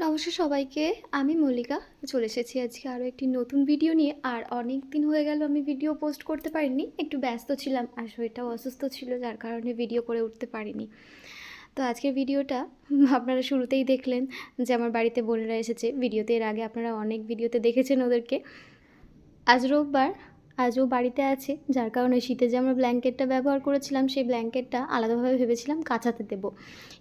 নমস্কার সবাইকে, আমি মল্লিকা। চলে এসেছি আজকে আরও একটি নতুন ভিডিও নিয়ে। আর অনেক দিন হয়ে গেল আমি ভিডিও পোস্ট করতে পারিনি, একটু ব্যস্ত ছিলাম, আর শরীরটাও অসুস্থ ছিল, যার কারণে ভিডিও করে উঠতে পারিনি। তো আজকের ভিডিওটা আপনারা শুরুতেই দেখলেন যে আমার বাড়িতে বোনেরা এসেছে। ভিডিওতে এর আগে আপনারা অনেক ভিডিওতে দেখেছেন ওদেরকে। আজ রোববার আজও বাড়িতে আছে, যার কারণে শীতে যে আমরা ব্ল্যাঙ্কেটটা ব্যবহার করেছিলাম, সেই ব্ল্যাঙ্কেটটা আলাদাভাবে ভেবেছিলাম কাঁচাতে দেবো।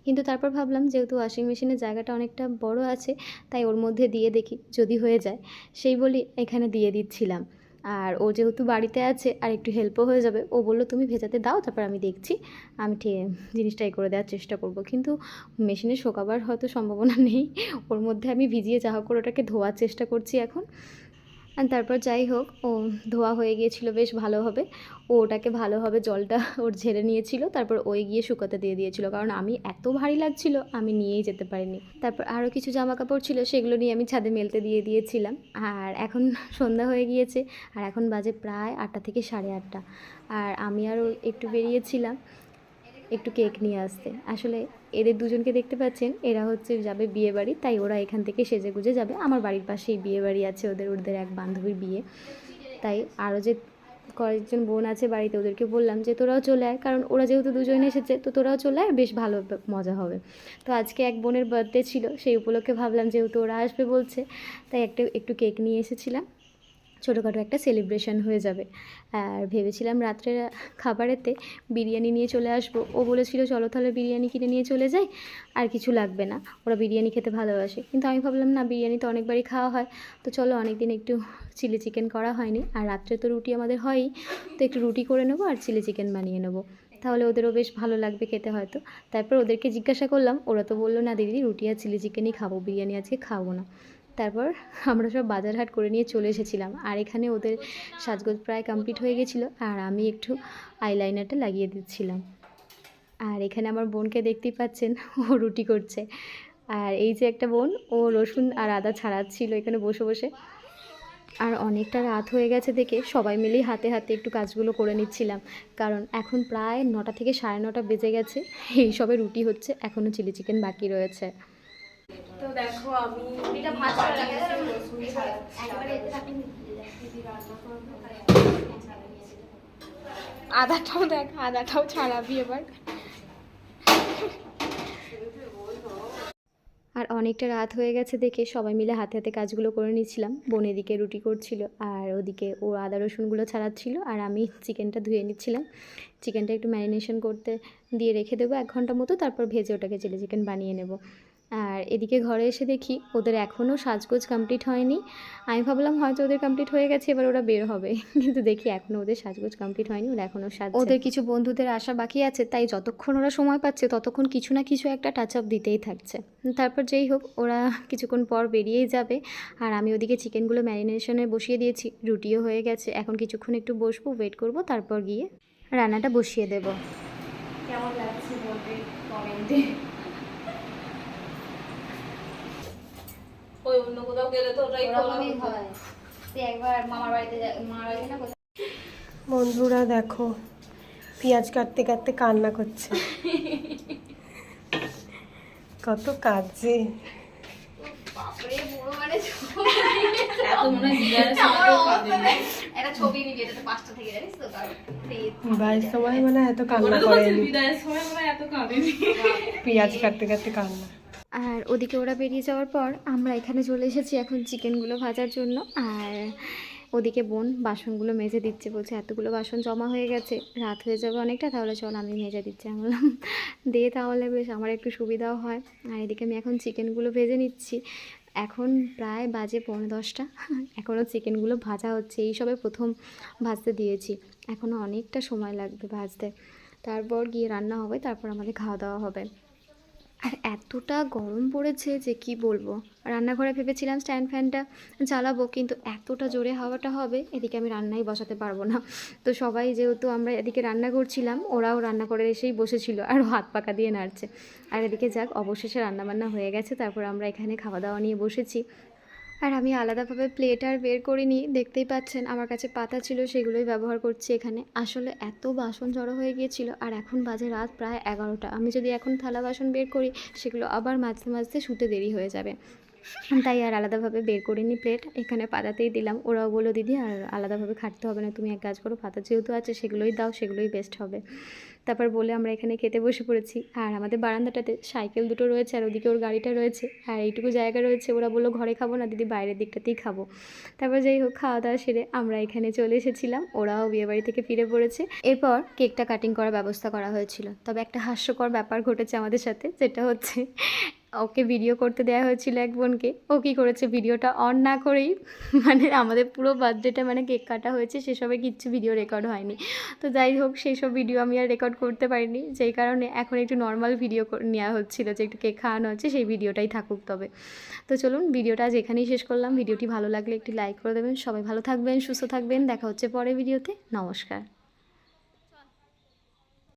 কিন্তু তারপর ভাবলাম যেহেতু ওয়াশিং মেশিনের জায়গাটা অনেকটা বড় আছে, তাই ওর মধ্যে দিয়ে দেখি যদি হয়ে যায়। সেই বলি এখানে দিয়ে দিচ্ছিলাম। আর ও যেহেতু বাড়িতে আছে আর একটু হেল্পও হয়ে যাবে, ও বলল, তুমি ভেজাতে দাও, তারপর আমি দেখছি, আমি ঠিক জিনিসটাই করে দেওয়ার চেষ্টা করব। কিন্তু মেশিনে শোকাবার হয়তো সম্ভাবনা নেই, ওর মধ্যে আমি ভিজিয়ে যা করে ওটাকে ধোয়ার চেষ্টা করছি এখন। আর তারপর যাই হোক, ও ধোয়া হয়ে গিয়েছিল বেশ ভালোভাবে। ও ওটাকে ভালোভাবে জলটা ওর ঝেড়ে নিয়েছিল, তারপর ওই গিয়ে শুকাতে দিয়ে দিয়েছিল। কারণ আমি এত ভারী লাগছিল, আমি নিয়েই যেতে পারিনি। তারপর আরও কিছু জামা কাপড় ছিল, সেগুলো নিয়ে আমি ছাদে মেলতে দিয়ে দিয়েছিলাম। আর এখন সন্ধ্যা হয়ে গিয়েছে, আর এখন বাজে প্রায় আটটা থেকে সাড়ে আটটা। আর আমি আরও একটু বেরিয়েছিলাম। একটু কেক নিয়ে আসতে। আসলে এদের দুজনকে দেখতে পাচ্ছেন, এরা হচ্ছে যাবে বিয়ে বাড়ি, তাই ওরা এখান থেকে সেজে গুজে যাবে। আমার বাড়ির পাশেই বিয়ে বাড়ি আছে ওদের ওদের এক বান্ধবীর বিয়ে। তাই আরও যে কয়েকজন বোন আছে বাড়িতে, ওদেরকে বললাম যে তোরাও চলে আয়, কারণ ওরা যেহেতু দুজন এসেছে, তো তোরাও চলে আয়, বেশ ভালো মজা হবে। তো আজকে এক বোনের বার্থডে ছিল, সেই উপলক্ষে ভাবলাম যেহেতু ওরা আসবে বলছে, তাই একটা, একটু কেক নিয়ে এসেছিলাম। ছোটোখাটো একটা সেলিব্রেশন হয়ে যাবে। আর ভেবেছিলাম রাত্রে খাবারেতে বিরিয়ানি নিয়ে চলে আসব। ও বলেছিল, চলো তাহলে বিরিয়ানি কিনে নিয়ে চলে যাই, আর কিছু লাগবে না। ওরা বিরিয়ানি খেতে ভালোবাসে। কিন্তু আমি ভাবলাম, না, বিরিয়ানি তো অনেকবারই খাওয়া হয়। তো চলো অনেক দিন একটু চিলি চিকেন করা হয়নি। আর রাত্রে তো রুটি আমাদের হয়ই। তো একটু রুটি করে নেব আর চিলি চিকেন বানিয়ে নেব। তাহলে ওদেরও বেশ ভালো লাগবে খেতে হয়তো। তারপর ওদেরকে জিজ্ঞাসা করলাম, ওরা তো বলল, না, দিদি, রুটি আর চিলি চিকেনই খাব। বিরিয়ানি আজকে খাব না। তারপর আমরা সব বাজার হাট করে নিয়ে চলে এসেছিলাম। আর এখানে ওদের সাজগোজ প্রায় কমপ্লিট হয়ে গেছিল। আর আমি একটু আইলাইনারটা লাগিয়ে দিচ্ছিলাম। আর এখানে আমার বোনকে দেখতেই পাচ্ছেন, ও রুটি করছে। আর এই যে একটা বোন, ও রসুন আর আদা ছাড়াচ্ছিল এখানে বসে বসে। আর অনেকটা রাত হয়ে গেছে দেখে সবাই মিলেই হাতে হাতে একটু কাজগুলো করে নিচ্ছিলাম। কারণ এখন প্রায় নটা থেকে সাড়ে নটা বেজে গেছে। এই সবে রুটি হচ্ছে এখনও চিলি চিকেন বাকি রয়েছে। তো দেখো আমি এটা ভাত আদাটাও দেখ আদাটাও ছাড়াবি এবার। আর অনেকটা রাত হয়ে গেছে দেখে সবাই মিলে হাতে হাতে কাজগুলো করে নিচ্ছিলাম। বোন এদিকে রুটি করছিল আর ওদিকে ও আদা রসুনগুলো ছাড়াচ্ছিল আর আমি চিকেনটা ধুয়ে নিচ্ছিলাম। চিকেনটা একটু ম্যারিনেশন করতে দিয়ে রেখে দেবো এক ঘণ্টা মতো তারপর ভেজে ওটাকে চিলি চিকেন বানিয়ে নেব। আর এদিকে ঘরে এসে দেখি ওদের এখনও সাজগোজ কমপ্লিট হয়নি। আমি ভাবলাম হয়তো ওদের কমপ্লিট হয়ে গেছে এবার ওরা বের হবে। কিন্তু দেখি এখনও ওদের সাজগোজ কমপ্লিট হয়নি ওরা এখনও সাজ ওদের কিছু বন্ধুদের আশা বাকি আছে তাই যতক্ষণ ওরা সময় পাচ্ছে ততক্ষণ কিছু না কিছু একটা টাচ আপ দিতেই থাকছে। তারপর যেই হোক ওরা কিছুক্ষণ পর বেরিয়েই যাবে। আর আমি ওদিকে চিকেনগুলো ম্যারিনেশনে বসিয়ে দিয়েছি রুটিও হয়ে গেছে। এখন কিছুক্ষণ একটু বসবো ওয়েট করব তারপর গিয়ে রান্নাটা বসিয়ে দেব। কেমন লাগছে বলবে কমেন্টে ওই অন্য কোথাও গেলে তো ওটাই হয়। তুই একবার মামার বাড়িতে মামার বাড়িতে না বন্ধুরা দেখো পেঁয়াজ কাটতে কাটতে কান্না করছে। কত কাজ মানে এত বিদায়ের সময় মানে কান্না করেনি। পেঁয়াজ কাটতে কাটতে কান্না। আর ওদিকে ওরা বেরিয়ে যাওয়ার পর আমরা এখানে চলে এসেছি এখন চিকেনগুলো ভাজার জন্য। আর ওদিকে বোন বাসনগুলো মেজে দিচ্ছে, বলছে এতগুলো বাসন জমা হয়ে গেছে, রাত হয়ে যাবে অনেকটা, তাহলে চল আমি মেজে দিচ্ছি। আমি বললাম, দে তাহলে বেশ, আমার একটু সুবিধাও হয়। আর এদিকে আমি এখন চিকেনগুলো ভেজে নিচ্ছি। এখন প্রায় বাজে পৌনে দশটা এখনও চিকেনগুলো ভাজা হচ্ছে, এই সবে প্রথম ভাজতে দিয়েছি। এখনও অনেকটা সময় লাগবে ভাজতে। তারপর গিয়ে রান্না হবে, তারপর আমাদের খাওয়া দাওয়া হবে। আর এতটা গরম পড়েছে যে কি বলব? রান্নাঘরে ভেবেছিলাম স্ট্যান্ড ফ্যানটা চালাবো কিন্তু এতটা জোরে হাওয়াটা হবে, এদিকে আমি রান্নাই বসাতে পারব না। তো সবাই যেহেতু আমরা এদিকে রান্না করছিলাম, ওরাও রান্না করে এসেই বসেছিল, আর হাত পাকা দিয়ে নাড়ছে। আর এদিকে যাক, অবশেষে রান্নাবান্না হয়ে গেছে, তারপর আমরা এখানে খাওয়া দাওয়া নিয়ে বসেছি। আর আমি আলাদাভাবে প্লেট আর বের করিনি। দেখতেই পাচ্ছেন, আমার কাছে পাতা ছিল, সেগুলোই ব্যবহার করছি এখানে। আসলে এত বাসন জড়ো হয়ে গিয়েছিল, আর এখন বাজে রাত প্রায় এগারোটা। আমি যদি এখন থালা বাসন বের করি, সেগুলো আবার মাঝে মাঝতে শুতে দেরি হয়ে যাবে। তাই আর আলাদাভাবে বের করে করিনি প্লেট এখানে পাতাতেই দিলাম। ওরাও বলল, দিদি, আর আলাদাভাবে খাটতে হবে না। তুমি এক কাজ করো, পাতা যেহেতু আছে, সেগুলোই দাও, সেগুলোই বেস্ট হবে। তারপর বলে, আমরা এখানে খেতে বসে পড়েছি। আর আমাদের বারান্দাটাতে সাইকেল দুটো রয়েছে, আর ওদিকে ওর গাড়িটা রয়েছে। আর এইটুকু জায়গা রয়েছে। ওরা বলল, ঘরে খাব না, দিদি, বাইরের দিকটাতেই খাব। তারপর যাই হোক খাওয়া দাওয়া সেরে আমরা এখানে চলে এসেছিলাম। ওরাও বিয়েবাড়ি থেকে ফিরে পড়েছে। এরপর কেকটা কাটিং করার ব্যবস্থা করা হয়েছিল। তবে একটা হাস্যকর ব্যাপার ঘটেছে আমাদের সাথে, যেটা হচ্ছে ওকে ভিডিও করতে দেওয়া হয়েছিল এক বোনকে। ও কী করেছে? ভিডিওটা অন না করেই মানে আমাদের পুরো বার্থডেটা মানে কেক কাটা হয়েছে, সেসবে কিচ্ছু ভিডিও রেকর্ড হয়নি। তো যাই হোক সেই সব ভিডিও আমি আর রেকর্ড করতে পারিনি। যেই কারণে এখন একটু নর্মাল ভিডিও নেওয়া হচ্ছিল যে একটু কেক খাওয়ানো হচ্ছে, সেই ভিডিওটাই থাকুক তবে। তো চলুন ভিডিওটা আজ শেষ করলাম। ভিডিওটি ভালো লাগলে একটি লাইক করে দেবেন। সবাই ভালো থাকবেন, সুস্থ থাকবেন। দেখা হচ্ছে পরে ভিডিওতে নমস্কার।